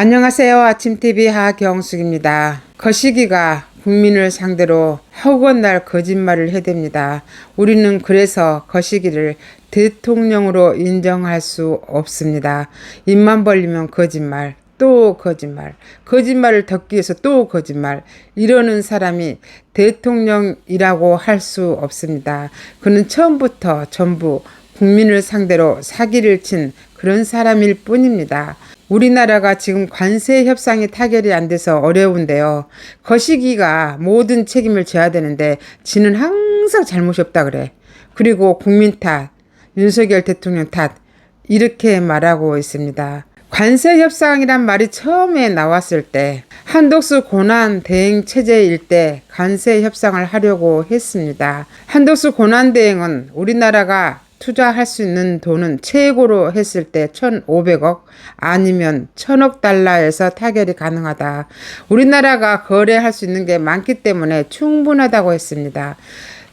안녕하세요. 아침TV 하경숙입니다. 거시기가 국민을 상대로 허구날 거짓말을 해댑니다. 우리는 그래서 거시기를 대통령으로 인정할 수 없습니다. 입만 벌리면 거짓말, 또 거짓말, 거짓말을 덮기 위해서 또 거짓말, 이러는 사람이 대통령이라고 할 수 없습니다. 그는 처음부터 전부 국민을 상대로 사기를 친 그런 사람일 뿐입니다. 우리나라가 지금 관세 협상이 타결이 안 돼서 어려운데요. 거시기가 모든 책임을 져야 되는데 지는 항상 잘못이 없다 그래. 그리고 국민 탓, 윤석열 대통령 탓 이렇게 말하고 있습니다. 관세 협상이란 말이 처음에 나왔을 때 한독수 고난 대행 체제일 때 관세 협상을 하려고 했습니다. 한독수 고난 대행은 우리나라가 투자할 수 있는 돈은 최고로 했을 때 1,500억 아니면 1,000억 달러에서 타결이 가능하다. 우리나라가 거래할 수 있는 게 많기 때문에 충분하다고 했습니다.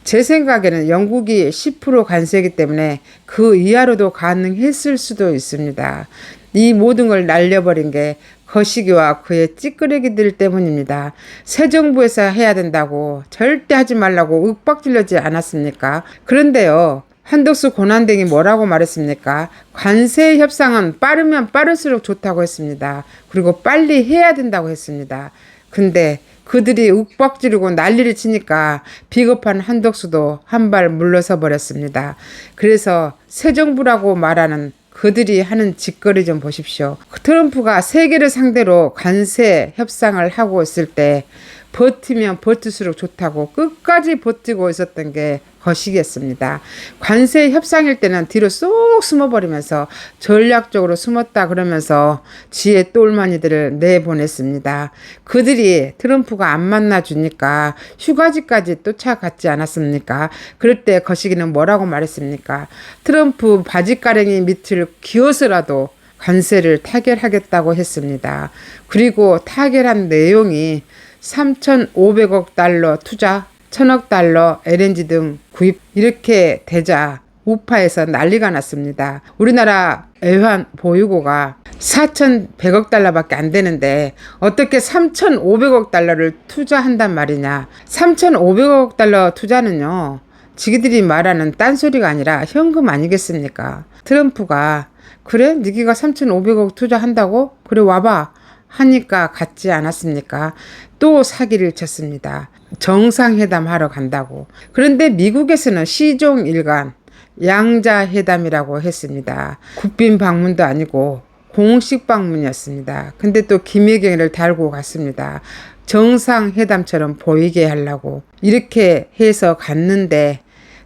제 생각에는 영국이 10% 관세이기 때문에 그 이하로도 가능했을 수도 있습니다. 이 모든 걸 날려버린 게 거시기와 그의 찌끄레기들 때문입니다. 새 정부에서 해야 된다고 절대 하지 말라고 윽박질러지 않았습니까? 그런데요. 한덕수 고난댕이 뭐라고 말했습니까? 관세 협상은 빠르면 빠를수록 좋다고 했습니다. 그리고 빨리 해야 된다고 했습니다. 근데 그들이 윽박지르고 난리를 치니까 비겁한 한덕수도 한 발 물러서 버렸습니다. 그래서 새 정부라고 말하는 그들이 하는 짓거리 좀 보십시오. 트럼프가 세계를 상대로 관세 협상을 하고 있을 때 버티면 버틸수록 좋다고 끝까지 버티고 있었던 게 거시기였습니다. 관세 협상일 때는 뒤로 쏙 숨어버리면서 전략적으로 숨었다 그러면서 지혜 똘마니들을 내보냈습니다. 그들이 트럼프가 안 만나주니까 휴가지까지 쫓아갔지 않았습니까? 그럴 때 거시기는 뭐라고 말했습니까? 트럼프 바지가랭이 밑을 기어서라도 관세를 타결하겠다고 했습니다. 그리고 타결한 내용이 3,500억 달러 투자, 1,000억 달러 LNG 등 구입 이렇게 되자 우파에서 난리가 났습니다. 우리나라 애환 보유고가 4,100억 달러밖에 안 되는데 어떻게 3,500억 달러를 투자한단 말이냐. 3,500억 달러 투자는요. 지기들이 말하는 딴소리가 아니라 현금 아니겠습니까? 트럼프가 그래? 니기가 3,500억 투자한다고? 그래 와봐. 하니까 갔지 않았습니까? 또 사기를 쳤습니다. 정상회담 하러 간다고. 그런데 미국에서는 시종 일관 양자회담이라고 했습니다. 국빈 방문도 아니고 공식 방문이었습니다. 근데 또 김혜경을 달고 갔습니다. 정상회담처럼 보이게 하려고 이렇게 해서 갔는데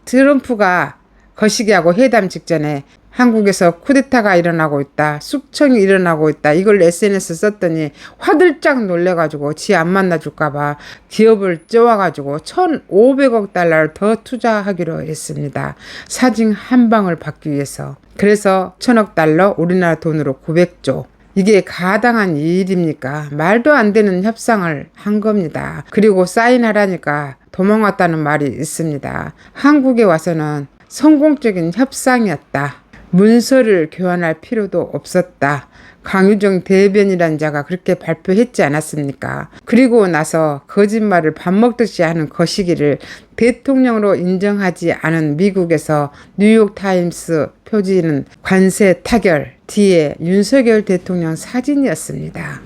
트럼프가 거시기하고 회담 직전에 한국에서 쿠데타가 일어나고 있다. 숙청이 일어나고 있다. 이걸 SNS 썼더니 화들짝 놀래가지고 지 안 만나줄까봐 기업을 쪄와가지고 1,500억 달러를 더 투자하기로 했습니다. 사진 한 방을 받기 위해서. 그래서 1,000억 달러, 우리나라 돈으로 900조. 이게 가당한 일입니까? 말도 안 되는 협상을 한 겁니다. 그리고 사인하라니까 도망왔다는 말이 있습니다. 한국에 와서는 성공적인 협상이었다. 문서를 교환할 필요도 없었다. 강유정 대변이란 자가 그렇게 발표했지 않았습니까? 그리고 나서 거짓말을 밥 먹듯이 하는 거시기를 대통령으로 인정하지 않은 미국에서 뉴욕타임스 표지는 관세 타결 뒤에 윤석열 대통령 사진이었습니다.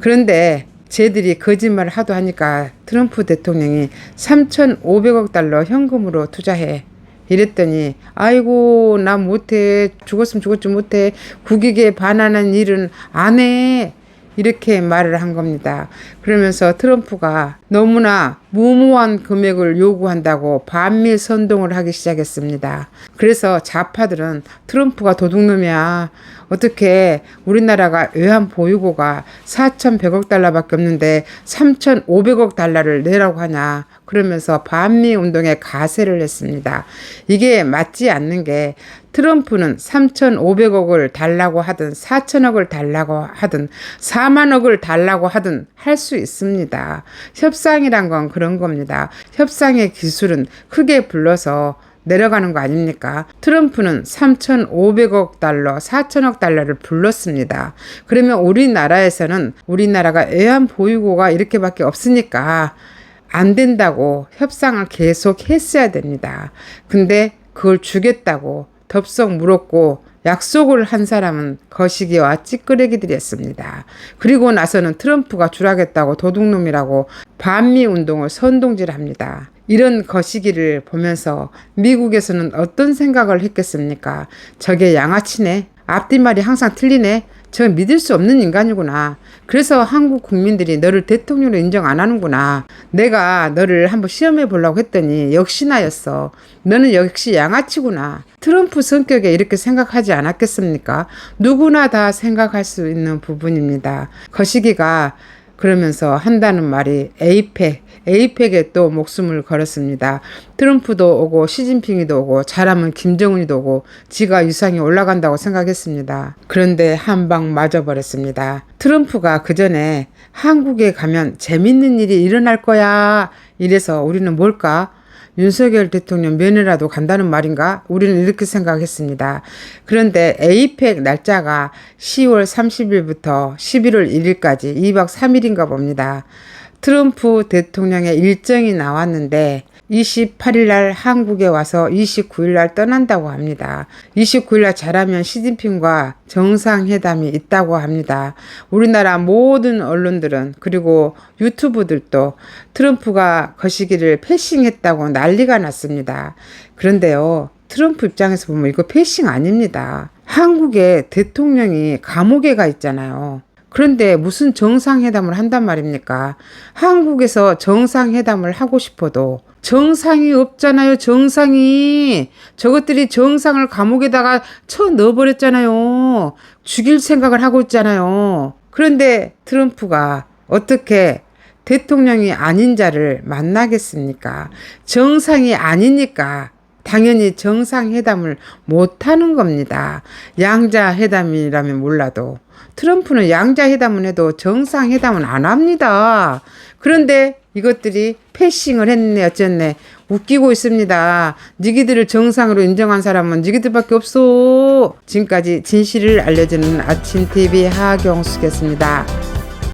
그런데 쟤들이 거짓말을 하도 하니까 트럼프 대통령이 3,500억 달러 현금으로 투자해 이랬더니 아이고 나 못해. 죽었으면 죽었지 못해. 국익에 반하는 일은 안 해 이렇게 말을 한 겁니다. 그러면서 트럼프가 너무나 무모한 금액을 요구한다고 반밀 선동을 하기 시작했습니다. 그래서 좌파들은 트럼프가 도둑놈이야. 어떻게 우리나라가 외환 보유고가 4,100억 달러밖에 없는데 3,500억 달러를 내라고 하냐. 그러면서 반미 운동에 가세를 했습니다. 이게 맞지 않는 게 트럼프는 3,500억을 달라고 하든 4천억을 달라고 하든 4만억을 달라고 하든 할 수 있습니다. 협상이란 건 그런 겁니다. 협상의 기술은 크게 불러서 내려가는 거 아닙니까? 트럼프는 3,500억 달러, 4천억 달러를 불렀습니다. 그러면 우리나라에서는 우리나라가 애완 보유고가 이렇게밖에 없으니까 안 된다고 협상을 계속 했어야 됩니다. 근데 그걸 주겠다고 덥석 물었고 약속을 한 사람은 거시기와 찌끄레기들이었습니다. 그리고 나서는 트럼프가 주라겠다고 도둑놈이라고 반미 운동을 선동질합니다. 이런 거시기를 보면서 미국에서는 어떤 생각을 했겠습니까? 저게 양아치네. 앞뒷말이 항상 틀리네. 저 믿을 수 없는 인간이구나. 그래서 한국 국민들이 너를 대통령으로 인정 안 하는구나. 내가 너를 한번 시험해 보려고 했더니 역시나였어. 너는 역시 양아치구나. 트럼프 성격에 이렇게 생각하지 않았겠습니까? 누구나 다 생각할 수 있는 부분입니다. 거시기가 그러면서 한다는 말이 에이펙, 에이펙에 또 목숨을 걸었습니다. 트럼프도 오고 시진핑이도 오고 잘하면 김정은이도 오고 지가 유상이 올라간다고 생각했습니다. 그런데 한 방 맞아버렸습니다. 트럼프가 그 전에 한국에 가면 재밌는 일이 일어날 거야. 이래서 우리는 뭘까? 윤석열 대통령 면회라도 간다는 말인가? 우리는 이렇게 생각했습니다. 그런데 에이펙 날짜가 10월 30일부터 11월 1일까지 2박 3일인가 봅니다. 트럼프 대통령의 일정이 나왔는데 28일 날 한국에 와서 29일 날 떠난다고 합니다. 29일 날 잘하면 시진핑과 정상회담이 있다고 합니다. 우리나라 모든 언론들은 그리고 유튜브들도 트럼프가 거시기를 패싱했다고 난리가 났습니다. 그런데요. 트럼프 입장에서 보면 이거 패싱 아닙니다. 한국에 대통령이 감옥에 가 있잖아요. 그런데 무슨 정상회담을 한단 말입니까? 한국에서 정상회담을 하고 싶어도 정상이 없잖아요, 정상이. 저것들이 정상을 감옥에다가 쳐 넣어버렸잖아요. 죽일 생각을 하고 있잖아요. 그런데 트럼프가 어떻게 대통령이 아닌 자를 만나겠습니까? 정상이 아니니까 당연히 정상회담을 못하는 겁니다. 양자회담이라면 몰라도. 트럼프는 양자회담은 해도 정상회담은 안 합니다. 그런데 이것들이 패싱을 했네 어쨌네 웃기고 있습니다. 니기들을 정상으로 인정한 사람은 니기들밖에 없어. 지금까지 진실을 알려주는 아침 TV 하경숙이었습니다.